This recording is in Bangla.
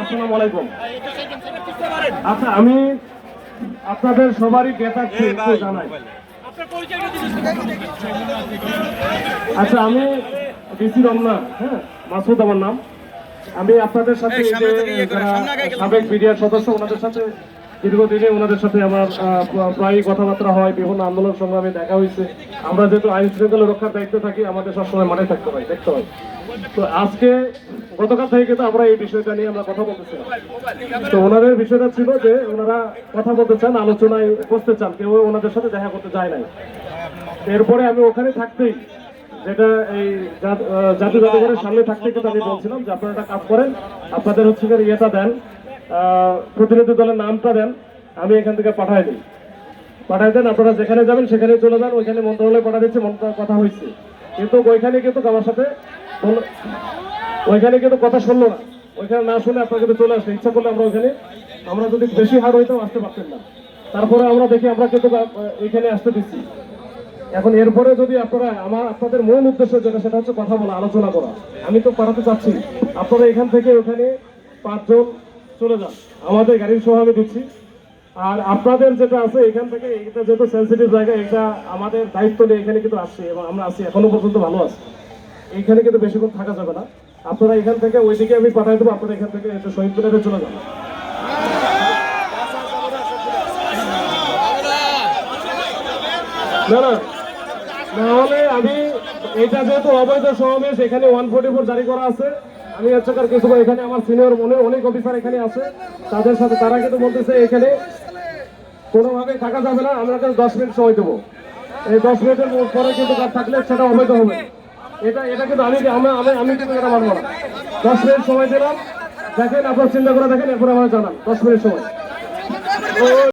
আসসালামু আলাইকুম। আচ্ছা আমি আপনাদের সবারই জ্ঞাতার্থে জানাই। আচ্ছা আমি ডিসি রমনা হ্যাঁ মাসুদ আমার নাম। আমি আপনাদের সাথে এই যে যারা সাবেক মিডিয়ার সদস্য ওনাদের সাথে দীর্ঘদিনে ওনাদের সাথে আমার প্রায়ই কথাবার্তা হয়, বিভিন্ন আন্দোলন সংগ্রামে দেখা হয়েছে। আমরা যেহেতু আইন শৃঙ্খলা রক্ষার দায়িত্ব থাকি, আমাদের সবসময় মাঠে থাকতে হয়, দেখতে হয়। তো আজকে গতকাল থেকে কিন্তু আমরা এই বিষয়টা নিয়ে আমরা কথা বলতেছিলাম। তো ওনাদের বিষয়টা ছিল যে ওনারা কথা বলতে চান, আলোচনায় বসতে চান, কেউ ওনাদের সাথে দেখা করতে যায় নাই। এরপরে আমি ওখানে থাকতেই, যেটা এই জাতীয় জাদুঘরের সামনে থাকতে কিন্তু আমি বলছিলাম যে আপনারা একটা কাজ করেন, আপনাদের হচ্ছে ইয়েটা দেন প্রতিনিধি দলের নামটা দেন আমি এখান থেকে পাঠাই দিই। পাঠাই দেন আপনারা যেখানে যাবেন সেখানে চলে যান ওইখানে মন্ত্রণালয়ে পাঠা দিচ্ছে কথা হয়েছে। কিন্তু ওইখানে কিন্তু আমার সাথে ওইখানে কিন্তু কথা শুনলো না। ওইখানে না শুনে আপনার কিন্তু চলে আসলে ইচ্ছা করলে আমরা ওইখানে আমরা যদি বেশি হার হইতাম আসতে পারতেন না। তারপরে আমরা দেখি আমরা কিন্তু আহ, এইখানে আসতে দিচ্ছি। এখন এরপরে যদি আপনারা আমার আপনাদের মূল উদ্দেশ্য যেটা সেটা হচ্ছে কথা বলা আলোচনা করা। আমি তো পাঠাতে চাচ্ছি। আপনারা এখান থেকে ওখানে পাঁচজন চলে যান। আমাদের গাড়ির সহ আমি দিচ্ছি আর আপনাদের যেটা আছে, এখান থেকে এটা যেহেতু সেন্সিটিভ জায়গা, এটা আমাদের দায়িত্ব নিয়ে এখানে কিন্তু আসছি এবং আমরা আছি, এখনও পর্যন্ত ভালো আছি। এইখানে কিন্তু বেশিক্ষণ থাকা যাবে না। আপনারা এখান থেকে ওইদিকে আমি পাঠাই দেবো, আপনারা এখান থেকে একটু শহীদ মিনারে চলে যান। না না। নাহলে আমি, এটা যেহেতু অবৈধ সমাবেশ, এখানে ওয়ান ফোর্টি ফোর জারি করা আছে। আমি হচ্ছে কার কিছু এখানে, আমার সিনিয়র মনে অনেক অফিসার এখানে আছে। তাদের সাথে তারা কিন্তু বলতেছে এখানে কোনোভাবে থাকা যাবে না, আমরা দশ মিনিট সময় দেবো। এই দশ মিনিটের পরে কিন্তু কাজ থাকলে সেটা অবৈধ হবে। এটা এটা কিন্তু আমি আমি আমি আমি কিন্তু এটা মানবো না। দশ মিনিট সময় দিলাম। দেখেন, আপনার চিন্তা করে দেখেন, এরপরে আমার জানান দশ মিনিট সময়।